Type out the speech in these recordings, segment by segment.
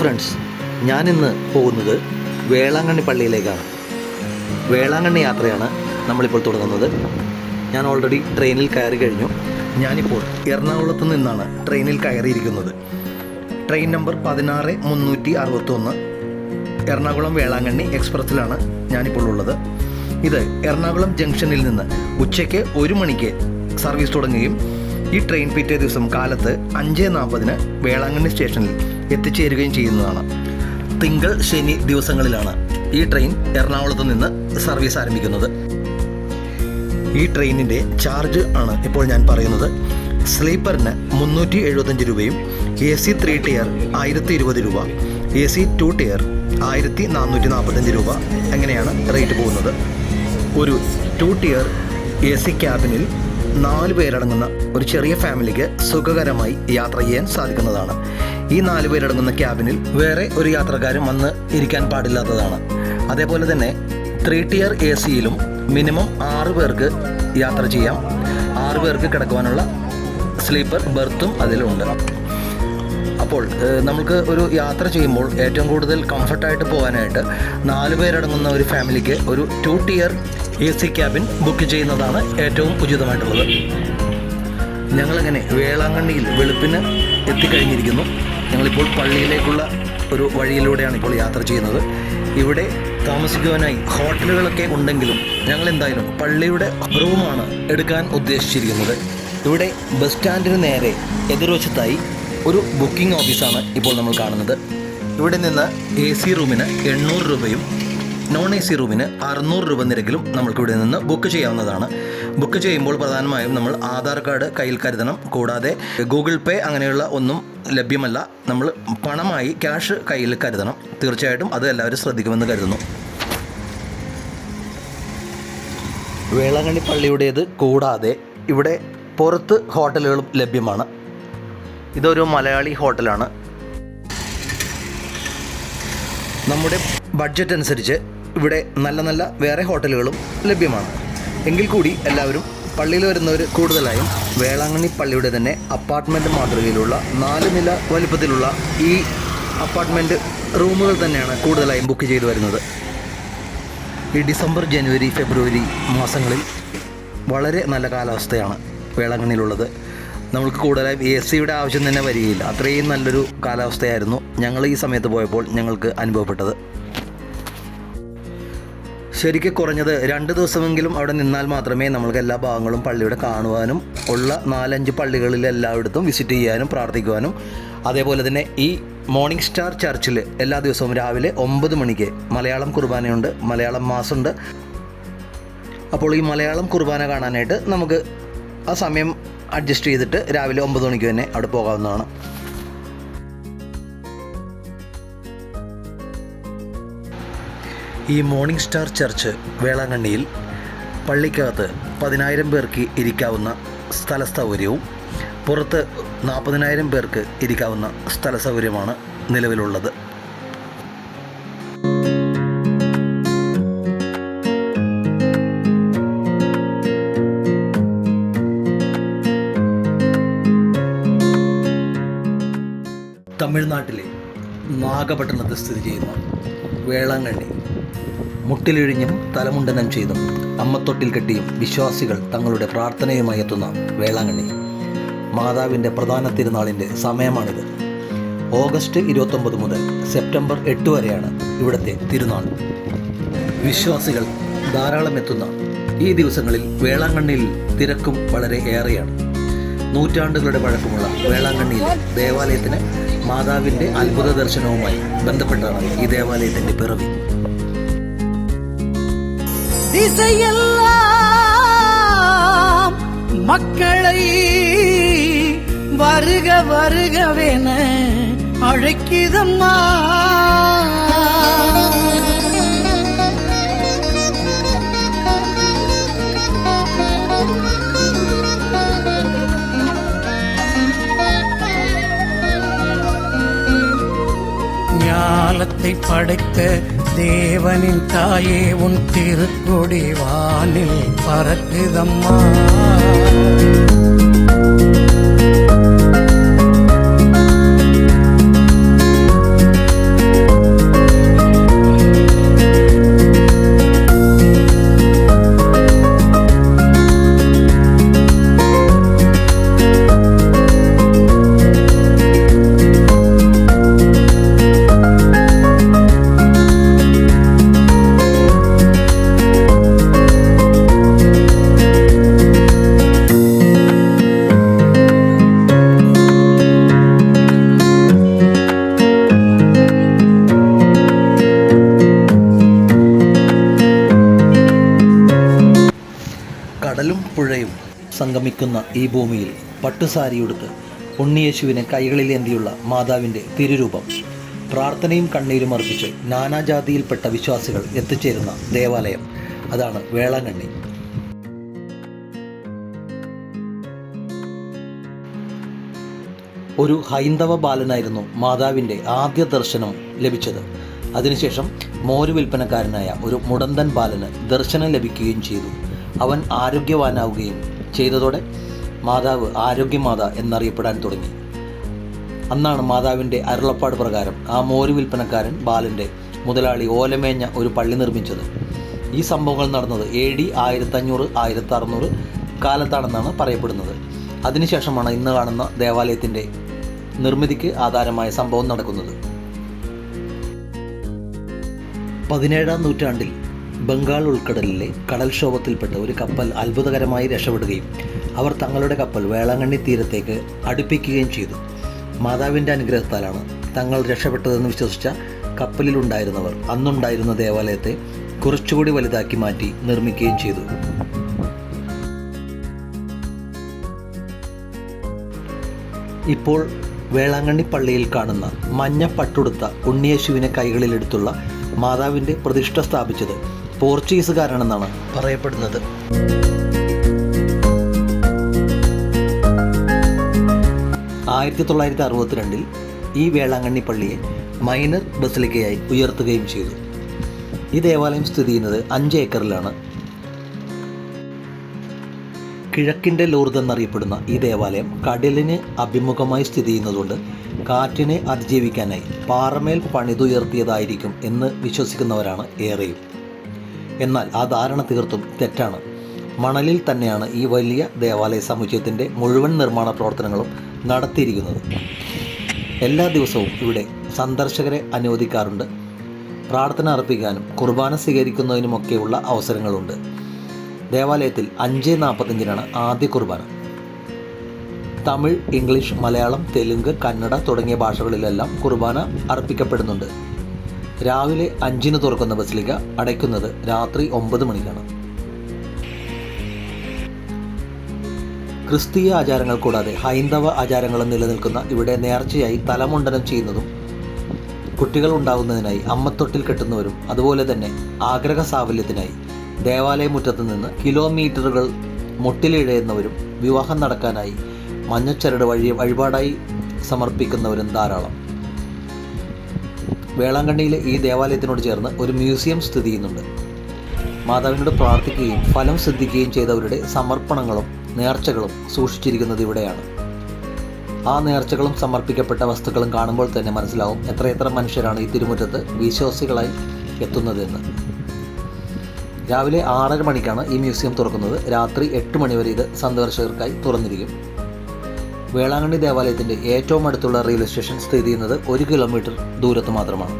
Friends ഞാനിന്ന് പോകുന്നത് വേളാങ്കണ്ണി പള്ളിയിലേക്കാണ്. വേളാങ്കണ്ണി യാത്രയാണ് നമ്മളിപ്പോൾ തുടങ്ങുന്നത്. ഞാൻ ഓൾറെഡി ട്രെയിനിൽ കയറി കഴിഞ്ഞു. ഞാനിപ്പോൾ എറണാകുളത്ത് നിന്നാണ് ട്രെയിനിൽ കയറിയിരിക്കുന്നത്. ട്രെയിൻ നമ്പർ പതിനാറ് മുന്നൂറ്റി അറുപത്തൊന്ന് എറണാകുളം വേളാങ്കണ്ണി എക്സ്പ്രസ്സിലാണ് ഞാനിപ്പോൾ ഉള്ളത്. ഇത് എറണാകുളം ജംഗ്ഷനിൽ നിന്ന് ഉച്ചയ്ക്ക് ഒരു മണിക്ക് സർവീസ് തുടങ്ങുകയും ഈ ട്രെയിൻ പിറ്റേ ദിവസം കാലത്ത് അഞ്ച് നാൽപ്പതിന് വേളാങ്കണ്ണി സ്റ്റേഷനിൽ എത്തിച്ചേരുകയും ചെയ്യുന്നതാണ്. തിങ്കൾ ശനി ദിവസങ്ങളിലാണ് ഈ ട്രെയിൻ എറണാകുളത്ത് നിന്ന് സർവീസ് ആരംഭിക്കുന്നത്. ഈ ട്രെയിനിന്റെ ചാർജ് ആണ് ഇപ്പോൾ ഞാൻ പറയുന്നത്. സ്ലീപ്പറിന് മുന്നൂറ്റി എഴുപത്തഞ്ച് രൂപയും എ സി ത്രീ ടയർ ആയിരത്തി ഇരുപത് രൂപ എ സി ടു ടയർ ആയിരത്തി നാനൂറ്റി നാൽപ്പത്തഞ്ച് രൂപ അങ്ങനെയാണ് റേറ്റ് പോകുന്നത്. ഒരു ടു ടിയർ എ സി ക്യാബിനിൽ നാല് പേരടങ്ങുന്ന ഒരു ചെറിയ ഫാമിലിക്ക് സുഖകരമായി യാത്ര ചെയ്യാൻ സാധിക്കുന്നതാണ്. ഈ നാല് പേരടങ്ങുന്ന ക്യാബിനിൽ വേറെ ഒരു യാത്രക്കാരും വന്ന് ഇരിക്കാൻ പാടില്ലാത്തതാണ്. അതേപോലെ തന്നെ ത്രീ ടിയർ എ സിയിലും മിനിമം ആറ് പേർക്ക് യാത്ര ചെയ്യാം. ആറ് പേർക്ക് കിടക്കുവാനുള്ള സ്ലീപ്പർ ബെർത്തും അതിലുണ്ട്. അപ്പോൾ നമുക്ക് ഒരു യാത്ര ചെയ്യുമ്പോൾ ഏറ്റവും കൂടുതൽ കംഫർട്ടായിട്ട് പോകാനായിട്ട് നാല് പേരടങ്ങുന്ന ഒരു ഫാമിലിക്ക് ഒരു two tier A C cabin book ചെയ്യുന്നതാണ് ഏറ്റവും ഉചിതമായിട്ടുള്ളത്. ഞങ്ങളങ്ങനെ വേളാങ്കണ്ണിയിൽ വെളുപ്പിന് എത്തിക്കഴിഞ്ഞിരിക്കുന്നു. ഞങ്ങളിപ്പോൾ പള്ളിയിലേക്കുള്ള ഒരു വഴിയിലൂടെയാണ് ഇപ്പോൾ യാത്ര ചെയ്യുന്നത്. ഇവിടെ താമസിക്കുവാനായി ഹോട്ടലുകളൊക്കെ ഉണ്ടെങ്കിലും ഞങ്ങൾ എന്തായാലും പള്ളിയുടെ റൂമാണ് എടുക്കാൻ ഉദ്ദേശിച്ചിരിക്കുന്നത്. ഇവിടെ ബസ് സ്റ്റാൻഡിന് നേരെ എതിർവശത്തായി ഒരു ബുക്കിംഗ് ഓഫീസാണ് ഇപ്പോൾ നമ്മൾ കാണുന്നത്. ഇവിടെ നിന്ന് എ സി റൂമിന് എണ്ണൂറ് രൂപയും നോൺ എ സി റൂമിന് അറുന്നൂറ് രൂപ നിരക്കിലും നമ്മൾക്കിവിടെ നിന്ന് ബുക്ക് ചെയ്യാവുന്നതാണ്. ബുക്ക് ചെയ്യുമ്പോൾ പ്രധാനമായും നമ്മൾ ആധാർ കാർഡ് കയ്യിൽ കരുതണം. കൂടാതെ ഗൂഗിൾ പേ അങ്ങനെയുള്ള ഒന്നും ലഭ്യമല്ല. നമ്മൾ പണമായി ക്യാഷ് കയ്യിൽ കരുതണം. തീർച്ചയായിട്ടും അത് എല്ലാവരും ശ്രദ്ധിക്കുമെന്ന് കരുതുന്നു. വേളാങ്കണ്ണി പള്ളിയുടേത് കൂടാതെ ഇവിടെ പുറത്ത് ഹോട്ടലുകളും ലഭ്യമാണ്. ഇതൊരു മലയാളി ഹോട്ടലാണ്. നമ്മുടെ ബഡ്ജറ്റ് അനുസരിച്ച് ഇവിടെ നല്ല നല്ല വേറെ ഹോട്ടലുകളും ലഭ്യമാണ്. എങ്കിൽ കൂടി എല്ലാവരും പള്ളിയിൽ വരുന്നവർ കൂടുതലായും വേളാങ്കണ്ണി പള്ളിയുടെ തന്നെ അപ്പാർട്ട്മെന്റ് മാതൃകയിലുള്ള നാല് നില വലിപ്പത്തിലുള്ള ഈ അപ്പാർട്ട്മെന്റ് റൂമുകൾ തന്നെയാണ് കൂടുതലായും ബുക്ക് ചെയ്തു വരുന്നത്. ഈ ഡിസംബർ ജനുവരി ഫെബ്രുവരി മാസങ്ങളിൽ വളരെ നല്ല കാലാവസ്ഥയാണ് വേളാങ്കണ്ണിയിലുള്ളത്. നമുക്ക് കൂടുതലായും എ സിയുടെ ആവശ്യം തന്നെ വരികയില്ല. അത്രയും നല്ലൊരു കാലാവസ്ഥയായിരുന്നു ഞങ്ങൾ ഈ സമയത്ത് പോയപ്പോൾ ഞങ്ങൾക്ക് അനുഭവപ്പെട്ടത്. ശരിക്കും കുറഞ്ഞത് രണ്ട് ദിവസമെങ്കിലും അവിടെ നിന്നാൽ മാത്രമേ നമ്മൾക്ക് എല്ലാ ഭാഗങ്ങളും പള്ളിയുടെ കാണുവാനും ഉള്ള നാലഞ്ച് പള്ളികളിൽ എല്ലായിടത്തും വിസിറ്റ് ചെയ്യാനും പ്രാർത്ഥിക്കുവാനും. അതേപോലെ തന്നെ ഈ മോർണിംഗ് സ്റ്റാർ ചർച്ചിൽ എല്ലാ ദിവസവും രാവിലെ ഒമ്പത് മണിക്ക് മലയാളം കുർബാനയുണ്ട് മലയാളം മാസമുണ്ട്. അപ്പോൾ ഈ മലയാളം കുർബാന കാണാനായിട്ട് നമുക്ക് ആ സമയം അഡ്ജസ്റ്റ് ചെയ്തിട്ട് രാവിലെ ഒമ്പത് മണിക്ക് തന്നെ അവിടെ പോകാവുന്നതാണ്. ഈ മോർണിംഗ് സ്റ്റാർ ചർച്ച് വേളാങ്കണ്ണിയിൽ പള്ളിക്കകത്ത് പതിനായിരം പേർക്ക് ഇരിക്കാവുന്ന സ്ഥല സൗകര്യവും പുറത്ത് നാൽപ്പതിനായിരം പേർക്ക് ഇരിക്കാവുന്ന സ്ഥല സൗകര്യമാണ് നിലവിലുള്ളത്. തമിഴ്നാട്ടിലെ നാഗപട്ടണത്ത് സ്ഥിതി ചെയ്യുന്ന വേളാങ്കണ്ണി. മുട്ടിലിഴിഞ്ഞും തലമുണ്ടനം ചെയ്തും അമ്മത്തൊട്ടിൽ കെട്ടിയും വിശ്വാസികൾ തങ്ങളുടെ പ്രാർത്ഥനയുമായി എത്തുന്ന വേളാങ്കണ്ണി. മാതാവിന്റെ പ്രധാന തിരുനാളിന്റെ സമയമാണിത്. ഓഗസ്റ്റ് ഇരുപത്തൊമ്പത് മുതൽ സെപ്റ്റംബർ എട്ട് വരെയാണ് ഇവിടുത്തെ തിരുനാൾ. വിശ്വാസികൾ ധാരാളം എത്തുന്ന ഈ ദിവസങ്ങളിൽ വേളാങ്കണ്ണിയിൽ തിരക്കും വളരെ ഏറെയാണ്. നൂറ്റാണ്ടുകളുടെ പഴക്കമുള്ള വേളാങ്കണ്ണിയിലെ ദേവാലയത്തിന് മാതാവിന്റെ അത്ഭുത ദർശനവുമായി ബന്ധപ്പെട്ടാണ് ഈ ദേവാലയത്തിന്റെ പിറവി. திசையெல்லாம் மக்களை வருக வருகவென அழைக்கிதம்மா. ஞானத்தை படைத்த தேவனின் தாயே உன் திருக்கொடி வானில் பறக்குதம்மா. സംഗമിക്കുന്ന ഈ ഭൂമിയിൽ പട്ടുസാരിയുടുത്ത് ഉണ്ണിയേശുവിനെ കൈകളിലേന്തിയുള്ള മാതാവിന്റെ തിരുരൂപം. പ്രാർത്ഥനയും കണ്ണീരും അർപ്പിച്ച് നാനാജാതിയിൽപ്പെട്ട വിശ്വാസികൾ എത്തിച്ചേരുന്ന ദേവാലയം. അതാണ് വേളാങ്കണ്ണി. ഒരു ഹൈന്ദവ ബാലനായിരുന്നു മാതാവിന്റെ ആദ്യ ദർശനം ലഭിച്ചത്. അതിനുശേഷം മോര് വിൽപ്പനക്കാരനായ ഒരു മുടന്തൻ ബാലന് ദർശനം ലഭിക്കുകയും ചെയ്തു. അവൻ ആരോഗ്യവാനാവുകയും ചെയ്തതോടെ മാതാവ് ആരോഗ്യമാത എന്നറിയപ്പെടാൻ തുടങ്ങി. അന്നാണ് മാതാവിന്റെ അരുളപ്പാട് പ്രകാരം ആ മോര് വിൽപ്പനക്കാരൻ ബാലന്റെ മുതലാളി ഓലമേഞ്ഞ ഒരു പള്ളി നിർമ്മിച്ചത്. ഈ സംഭവങ്ങൾ നടന്നത് എ ഡി ആയിരത്തഞ്ഞൂറ് ആയിരത്തി അറുന്നൂറ് കാലത്താണെന്നാണ് പറയപ്പെടുന്നത്. അതിനുശേഷമാണ് ഇന്ന് കാണുന്ന ദേവാലയത്തിന്റെ നിർമ്മിതിക്ക് ആധാരമായ സംഭവം നടക്കുന്നത്. പതിനേഴാം നൂറ്റാണ്ടിൽ ബംഗാൾ ഉൾക്കടലിലെ കടൽക്ഷോഭത്തിൽപ്പെട്ട ഒരു കപ്പൽ അത്ഭുതകരമായി രക്ഷപ്പെടുകയും അവർ തങ്ങളുടെ കപ്പൽ വേളാങ്കണ്ണി തീരത്തേക്ക് അടുപ്പിക്കുകയും ചെയ്തു. മാതാവിന്റെ അനുഗ്രഹത്താലാണ് തങ്ങൾ രക്ഷപ്പെട്ടതെന്ന് വിശ്വസിച്ച കപ്പലിലുണ്ടായിരുന്നവർ അന്നുണ്ടായിരുന്ന ദേവാലയത്തെ കുറച്ചുകൂടി വലുതാക്കി മാറ്റി നിർമ്മിക്കുകയും ചെയ്തു. ഇപ്പോൾ വേളാങ്കണ്ണി പള്ളിയിൽ കാണുന്ന മഞ്ഞ പട്ടുടുത്ത ഉണ്ണിയേശുവിനെ കൈകളിലെടുത്തുള്ള മാതാവിന്റെ പ്രതിഷ്ഠ സ്ഥാപിച്ചത് പോർച്ചുഗീസുകാരാണെന്നാണ് പറയപ്പെടുന്നത്. ആയിരത്തി തൊള്ളായിരത്തി അറുപത്തിരണ്ടിൽ ഈ വേളാങ്കണ്ണി പള്ളിയെ മൈനർ ബസലിക്കയായി ഉയർത്തുകയും ചെയ്തു. ഈ ദേവാലയം സ്ഥിതി ചെയ്യുന്നത് അഞ്ച് ഏക്കറിലാണ്. കിഴക്കിന്റെ ലൂർദ് എന്നറിയപ്പെടുന്ന ഈ ദേവാലയം കടലിന് അഭിമുഖമായി സ്ഥിതി ചെയ്യുന്നതുകൊണ്ട് കാറ്റിനെ അതിജീവിക്കാനായി പാറമേൽ പണിതുയർത്തിയതായിരിക്കും എന്ന് വിശ്വസിക്കുന്നവരാണ് ഏറെയും. എന്നാൽ ആ ധാരണ തീർത്തും തെറ്റാണ്. മണലിൽ തന്നെയാണ് ഈ വലിയ ദേവാലയ സമുച്ചയത്തിന്റെ മുഴുവൻ നിർമ്മാണ പ്രവർത്തനങ്ങളും നടത്തിയിരിക്കുന്നത്. എല്ലാ ദിവസവും ഇവിടെ സന്ദർശകരെ അനുവദിക്കാറുണ്ട്. പ്രാർത്ഥന അർപ്പിക്കാനും കുർബാന സ്വീകരിക്കുന്നതിനുമൊക്കെയുള്ള അവസരങ്ങളുണ്ട്. ദേവാലയത്തിൽ അഞ്ച് നാൽപ്പത്തഞ്ചിനാണ് ആദ്യ കുർബാന. തമിഴ് ഇംഗ്ലീഷ് മലയാളം തെലുങ്ക് കന്നഡ തുടങ്ങിയ ഭാഷകളിലെല്ലാം കുർബാന അർപ്പിക്കപ്പെടുന്നുണ്ട്. രാവിലെ അഞ്ചിന് തുറക്കുന്ന ബസിലിക്ക അടയ്ക്കുന്നത് രാത്രി ഒമ്പത് മണിക്കാണ്. ക്രിസ്തീയ ആചാരങ്ങൾ കൂടാതെ ഹൈന്ദവ ആചാരങ്ങളും നിലനിൽക്കുന്ന ഇവിടെ നേർച്ചയായി തലമുണ്ടനം ചെയ്യുന്നതും കുട്ടികൾ ഉണ്ടാകുന്നതിനായി അമ്മത്തൊട്ടിൽ കെട്ടുന്നവരും അതുപോലെ തന്നെ ആഗ്രഹ സാഫല്യത്തിനായി ദേവാലയമുറ്റത്ത് നിന്ന് കിലോമീറ്ററുകൾ മുട്ടിലിഴയുന്നവരും വിവാഹം നടക്കാനായി മഞ്ഞച്ചരട് വഴി വഴിപാടായി സമർപ്പിക്കുന്നവരും ധാരാളം. വേളാങ്കണ്ണിയിലെ ഈ ദേവാലയത്തിനോട് ചേർന്ന് ഒരു മ്യൂസിയം സ്ഥിതി ചെയ്യുന്നുണ്ട്. മാതാവിനോട് പ്രാർത്ഥിക്കുകയും ഫലം സിദ്ധിക്കുകയും ചെയ്തവരുടെ സമർപ്പണങ്ങളും നേർച്ചകളും സൂക്ഷിച്ചിരിക്കുന്നത് ഇവിടെയാണ്. ആ നേർച്ചകളും സമർപ്പിക്കപ്പെട്ട വസ്തുക്കളും കാണുമ്പോൾ തന്നെ മനസ്സിലാവും എത്രയെത്ര മനുഷ്യരാണ് ഈ തിരുമുറ്റത്ത് വിശ്വാസികളായി എത്തുന്നതെന്ന്. രാവിലെ ആറര മണിക്കാണ് ഈ മ്യൂസിയം തുറക്കുന്നത്. രാത്രി എട്ട് മണിവരെ ഇത് സന്ദർശകർക്കായി തുറന്നിരിക്കും. വേളാങ്കണ്ണി ദേവാലയത്തിന്റെ ഏറ്റവും അടുത്തുള്ള റെയിൽവേ സ്റ്റേഷൻ സ്ഥിതി ചെയ്യുന്നത് ഒരു കിലോമീറ്റർ ദൂരത്ത് മാത്രമാണ്.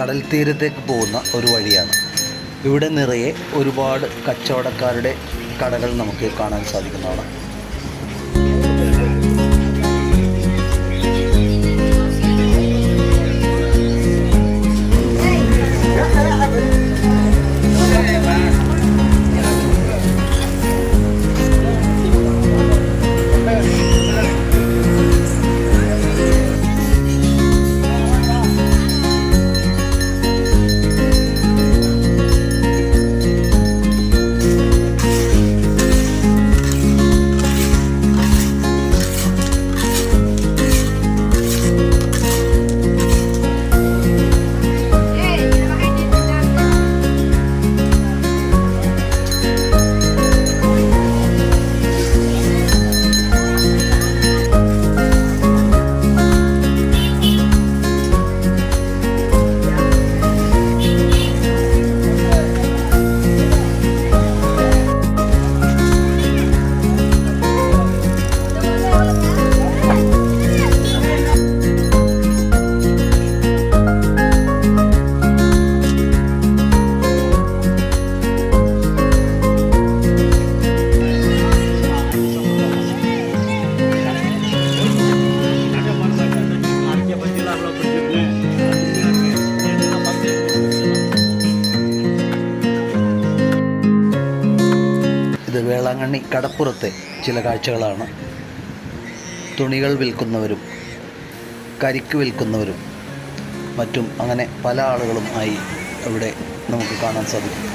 കടൽ തീരത്തേക്ക് പോകുന്ന ഒരു വഴിയാണ്. ഇവിടെ നിറയെ ഒരുപാട് കച്ചവടക്കാരുടെ കടകൾ നമുക്ക് കാണാൻ സാധിക്കുന്നതാണ്. കടപ്പുറത്തെ ചില കാഴ്ചകളാണ്. തുണികൾ വിൽക്കുന്നവരും കരിക്ക് വിൽക്കുന്നവരും മറ്റും അങ്ങനെ പല ആളുകളും ആയി ഇവിടെ നമുക്ക് കാണാൻ സാധിക്കും.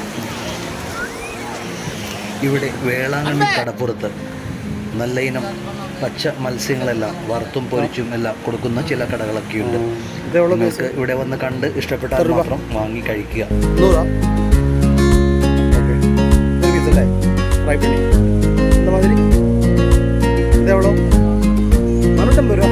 ഇവിടെ വേളാങ്കണ്ണി കടപ്പുറത്ത് നല്ല ഇനം പച്ച മത്സ്യങ്ങളെല്ലാം വറുത്തും പൊരിച്ചും എല്ലാം കൊടുക്കുന്ന ചില കടകളൊക്കെയുണ്ട്. നിങ്ങൾക്ക് ഇവിടെ വന്ന് കണ്ട് ഇഷ്ടപ്പെട്ടാൽ മാത്രം വാങ്ങി കഴിക്കുക. இந்த மாதிரி இது எவ்வளோ நானூற்றம்பது ரூபா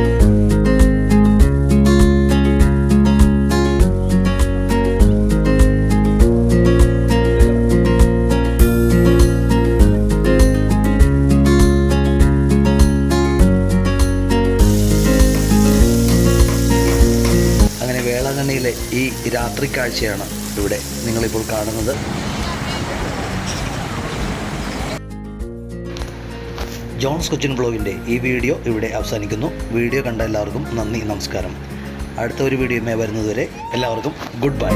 അങ്ങനെ വേളാങ്കണ്ണിയിലെ ഈ രാത്രി കാഴ്ചയാണ് ഇവിടെ നിങ്ങളിപ്പോൾ കാണുന്നത് ജോൺസ് കൊച്ചിൻ ബ്ലോഗിന്റെ ഈ വീഡിയോ ഇവിടെ അവസാനിക്കുന്നു. വീഡിയോ കണ്ട എല്ലാവർക്കും നന്ദി നമസ്കാരം. അടുത്ത ഒരു വീഡിയോയുമായി വരുന്നതുവരെ എല്ലാവർക്കും ഗുഡ് ബൈ.